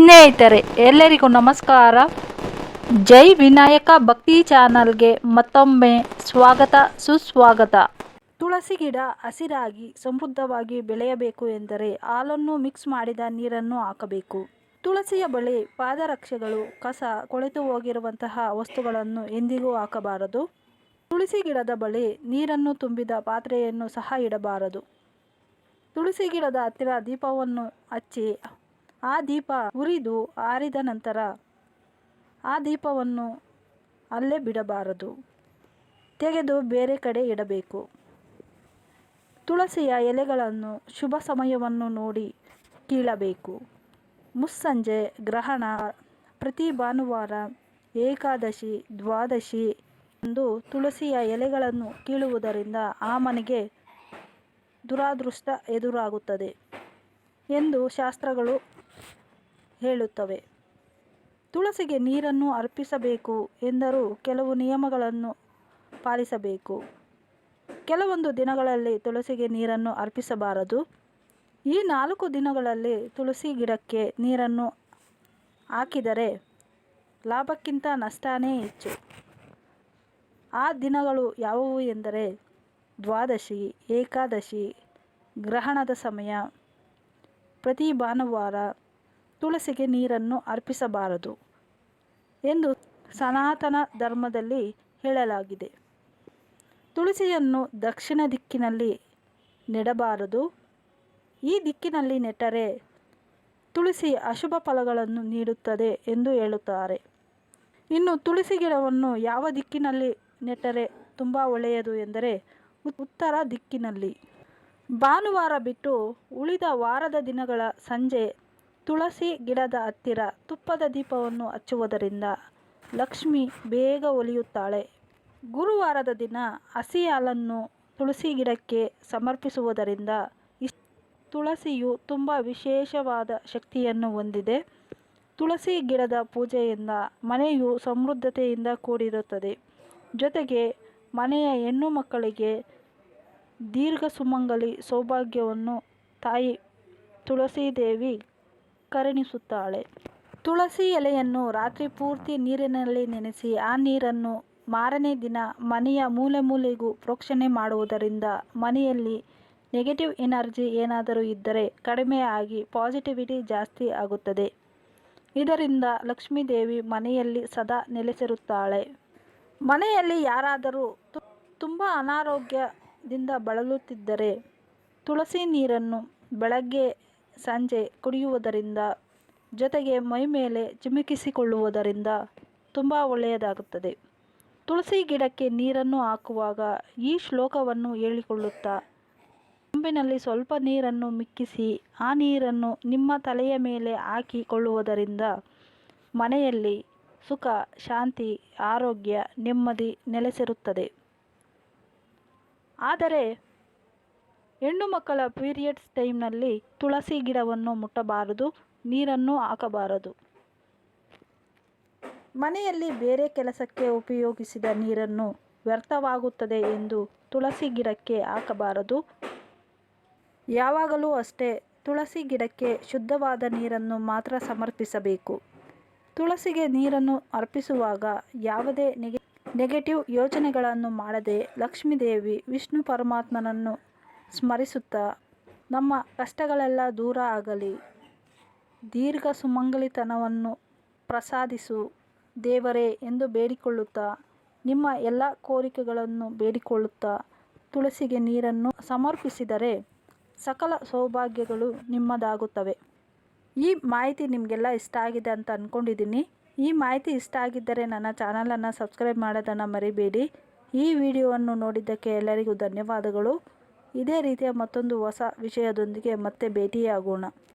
ಸ್ನೇಹಿತರೆ, ಎಲ್ಲರಿಗೂ ನಮಸ್ಕಾರ. ಜೈ ವಿನಾಯಕ ಭಕ್ತಿ ಚಾನಲ್ಗೆ ಮತ್ತೊಮ್ಮೆ ಸ್ವಾಗತ, ಸುಸ್ವಾಗತ. ತುಳಸಿ ಗಿಡ ಹಸಿರಾಗಿ ಸಮೃದ್ಧವಾಗಿ ಬೆಳೆಯಬೇಕು ಎಂದರೆ ಹಾಲನ್ನು ಮಿಕ್ಸ್ ಮಾಡಿದ ನೀರನ್ನು ಹಾಕಬೇಕು. ತುಳಸಿಯ ಬಳಿ ಪಾದರಕ್ಷೆಗಳು, ಕಸ, ಕೊಳೆತು ಹೋಗಿರುವಂತಹ ವಸ್ತುಗಳನ್ನು ಎಂದಿಗೂ ಹಾಕಬಾರದು. ತುಳಸಿ ಗಿಡದ ಬಳಿ ನೀರನ್ನು ತುಂಬಿದ ಪಾತ್ರೆಯನ್ನು ಸಹ ಇಡಬಾರದು. ತುಳಸಿ ಗಿಡದ ಹತ್ತಿರ ದೀಪವನ್ನು ಹಚ್ಚಿ ಆ ದೀಪ ಉರಿದು ಆರಿದ ನಂತರ ಆ ದೀಪವನ್ನು ಅಲ್ಲೇ ಬಿಡಬಾರದು. ತೆಗೆದು ಬೇರೆ ಕಡೆ ಇಡಬೇಕು. ತುಳಸಿಯ ಎಲೆಗಳನ್ನು ಶುಭ ಸಮಯವನ್ನು ನೋಡಿ ಕೀಳಬೇಕು. ಮುಸ್ಸಂಜೆ, ಗ್ರಹಣ, ಪ್ರತಿ ಭಾನುವಾರ ಏಕಾದಶಿ, ದ್ವಾದಶಿ ಎಂದು ತುಳಸಿಯ ಎಲೆಗಳನ್ನು ಕೀಳುವುದರಿಂದ ಆ ಮನೆಗೆ ದುರಾದೃಷ್ಟ ಎದುರಾಗುತ್ತದೆ ಎಂದು ಶಾಸ್ತ್ರಗಳು ಹೇಳುತ್ತವೆ. ತುಳಸಿಗೆ ನೀರನ್ನು ಅರ್ಪಿಸಬೇಕು ಎಂದರೂ ಕೆಲವು ನಿಯಮಗಳನ್ನು ಪಾಲಿಸಬೇಕು. ಕೆಲವೊಂದು ದಿನಗಳಲ್ಲಿ ತುಳಸಿಗೆ ನೀರನ್ನು ಅರ್ಪಿಸಬಾರದು. ಈ ನಾಲ್ಕು ದಿನಗಳಲ್ಲಿ ತುಳಸಿ ಗಿಡಕ್ಕೆ ನೀರನ್ನು ಹಾಕಿದರೆ ಲಾಭಕ್ಕಿಂತ ನಷ್ಟನೇ ಹೆಚ್ಚು. ಆ ದಿನಗಳು ಯಾವುವು ಎಂದರೆ ದ್ವಾದಶಿ, ಏಕಾದಶಿ, ಗ್ರಹಣದ ಸಮಯ, ಪ್ರತಿ ಭಾನುವಾರ ತುಳಸಿಗೆ ನೀರನ್ನು ಅರ್ಪಿಸಬಾರದು ಎಂದು ಸನಾತನ ಧರ್ಮದಲ್ಲಿ ಹೇಳಲಾಗಿದೆ. ತುಳಸಿಯನ್ನು ದಕ್ಷಿಣ ದಿಕ್ಕಿನಲ್ಲಿ ನೆಡಬಾರದು. ಈ ದಿಕ್ಕಿನಲ್ಲಿ ನೆಟ್ಟರೆ ತುಳಸಿ ಅಶುಭ ಫಲಗಳನ್ನು ನೀಡುತ್ತದೆ ಎಂದು ಹೇಳುತ್ತಾರೆ. ಇನ್ನು ತುಳಸಿ ಗಿಡವನ್ನು ಯಾವ ದಿಕ್ಕಿನಲ್ಲಿ ನೆಟ್ಟರೆ ತುಂಬ ಒಳ್ಳೆಯದು ಎಂದರೆ ಉತ್ತರ ದಿಕ್ಕಿನಲ್ಲಿ. ಭಾನುವಾರ ಬಿಟ್ಟು ಉಳಿದ ವಾರದ ದಿನಗಳ ಸಂಜೆ ತುಳಸಿ ಗಿಡದ ಹತ್ತಿರ ತುಪ್ಪದ ದೀಪವನ್ನು ಹಚ್ಚುವುದರಿಂದ ಲಕ್ಷ್ಮಿ ಬೇಗ ಒಲಿಯುತ್ತಾಳೆ. ಗುರುವಾರದ ದಿನ ಹಸಿ ಹಾಲನ್ನು ತುಳಸಿ ಗಿಡಕ್ಕೆ ಸಮರ್ಪಿಸುವುದರಿಂದ ತುಳಸಿಯು ತುಂಬ ವಿಶೇಷವಾದ ಶಕ್ತಿಯನ್ನು ಹೊಂದಿದೆ. ತುಳಸಿ ಗಿಡದ ಪೂಜೆಯಿಂದ ಮನೆಯು ಸಮೃದ್ಧತೆಯಿಂದ ಕೂಡಿರುತ್ತದೆ. ಜೊತೆಗೆ ಮನೆಯ ಹೆಣ್ಣು ಮಕ್ಕಳಿಗೆ ದೀರ್ಘ ಸುಮಂಗಲಿ ಸೌಭಾಗ್ಯವನ್ನು ತಾಯಿ ತುಳಸೀದೇವಿ ಕರುಣಿಸುತ್ತಾಳೆ. ತುಳಸಿ ಎಲೆಯನ್ನು ರಾತ್ರಿ ಪೂರ್ತಿ ನೀರಿನಲ್ಲಿ ನೆನೆಸಿ ಆ ನೀರನ್ನು ಮಾರನೇ ದಿನ ಮನೆಯ ಮೂಲೆ ಮೂಲೆಗೂ ಪ್ರೋಕ್ಷಣೆ ಮಾಡುವುದರಿಂದ ಮನೆಯಲ್ಲಿ ನೆಗೆಟಿವ್ ಎನರ್ಜಿ ಏನಾದರೂ ಇದ್ದರೆ ಕಡಿಮೆ ಆಗಿ ಪಾಸಿಟಿವಿಟಿ ಜಾಸ್ತಿ ಆಗುತ್ತದೆ. ಇದರಿಂದ ಲಕ್ಷ್ಮೀದೇವಿ ಮನೆಯಲ್ಲಿ ಸದಾ ನೆಲೆಸಿರುತ್ತಾಳೆ. ಮನೆಯಲ್ಲಿ ಯಾರಾದರೂ ತುಂಬ ಅನಾರೋಗ್ಯದಿಂದ ಬಳಲುತ್ತಿದ್ದರೆ ತುಳಸಿ ನೀರನ್ನು ಬೆಳಗ್ಗೆ ಸಂಜೆ ಕುಡಿಯುವುದರಿಂದ, ಜೊತೆಗೆ ಮೈಮೇಲೆ ಚಿಮುಕಿಸಿಕೊಳ್ಳುವುದರಿಂದ ತುಂಬ ಒಳ್ಳೆಯದಾಗುತ್ತದೆ. ತುಳಸಿ ಗಿಡಕ್ಕೆ ನೀರನ್ನು ಹಾಕುವಾಗ ಈ ಶ್ಲೋಕವನ್ನು ಹೇಳಿಕೊಳ್ಳುತ್ತಾ, ಕೊಂಬಿನಲ್ಲಿ ಸ್ವಲ್ಪ ನೀರನ್ನು ಮಿಕ್ಕಿಸಿ, ಆ ನೀರನ್ನು ನಿಮ್ಮ ತಲೆಯ ಮೇಲೆ ಹಾಕಿಕೊಳ್ಳುವುದರಿಂದ ಮನೆಯಲ್ಲಿ ಸುಖ, ಶಾಂತಿ, ಆರೋಗ್ಯ ನೆಮ್ಮದಿ ನೆಲೆಸಿರುತ್ತದೆ. ಆದರೆ ಹೆಣ್ಣು ಮಕ್ಕಳ ಪೀರಿಯಡ್ಸ್ ಟೈಮ್ನಲ್ಲಿ ತುಳಸಿ ಗಿಡವನ್ನು ಮುಟ್ಟಬಾರದು, ನೀರನ್ನು ಹಾಕಬಾರದು. ಮನೆಯಲ್ಲಿ ಬೇರೆ ಕೆಲಸಕ್ಕೆ ಉಪಯೋಗಿಸಿದ ನೀರನ್ನು ವ್ಯರ್ಥವಾಗುತ್ತದೆ ಎಂದು ತುಳಸಿ ಗಿಡಕ್ಕೆ ಹಾಕಬಾರದು. ಯಾವಾಗಲೂ ಅಷ್ಟೇ, ತುಳಸಿ ಗಿಡಕ್ಕೆ ಶುದ್ಧವಾದ ನೀರನ್ನು ಮಾತ್ರ ಸಮರ್ಪಿಸಬೇಕು. ತುಳಸಿಗೆ ನೀರನ್ನು ಅರ್ಪಿಸುವಾಗ ಯಾವುದೇ ನೆಗೆ, ನೆಗೆಟಿವ್ ಯೋಚನೆಗಳನ್ನು ಮಾಡದೆ ಲಕ್ಷ್ಮೀದೇವಿ, ವಿಷ್ಣು ಪರಮಾತ್ಮನನ್ನು ಸ್ಮರಿಸುತ್ತಾ ನಮ್ಮ ಕಷ್ಟಗಳೆಲ್ಲ ದೂರ ಆಗಲಿ. ದೀರ್ಘ ಸುಮಂಗಲಿತನವನ್ನು ಪ್ರಸಾದಿಸು ದೇವರೇ ಎಂದು ಬೇಡಿಕೊಳ್ಳುತ್ತಾ, ನಿಮ್ಮ ಎಲ್ಲ ಕೋರಿಕೆಗಳನ್ನು ಬೇಡಿಕೊಳ್ಳುತ್ತಾ ತುಳಸಿಗೆ ನೀರನ್ನು ಸಮರ್ಪಿಸಿದರೆ ಸಕಲ ಸೌಭಾಗ್ಯಗಳು ನಿಮ್ಮದಾಗುತ್ತವೆ. ಈ ಮಾಹಿತಿ ನಿಮಗೆಲ್ಲ ಇಷ್ಟ ಆಗಿದೆ ಅಂತ ಅಂದ್ಕೊಂಡಿದ್ದೀನಿ ಈ ಮಾಹಿತಿ ಇಷ್ಟ ಆಗಿದ್ದರೆ ನನ್ನ ಚಾನಲನ್ನು ಸಬ್ಸ್ಕ್ರೈಬ್ ಮಾಡೋದನ್ನು ಮರಿಬೇಡಿ. ಈ ವಿಡಿಯೋವನ್ನು ನೋಡಿದ್ದಕ್ಕೆ ಎಲ್ಲರಿಗೂ ಧನ್ಯವಾದಗಳು. ಇದೇ ರೀತಿಯ ಮತ್ತೊಂದು ಹೊಸ ವಿಷಯದೊಂದಿಗೆ ಮತ್ತೆ ಭೇಟಿಯಾಗೋಣ.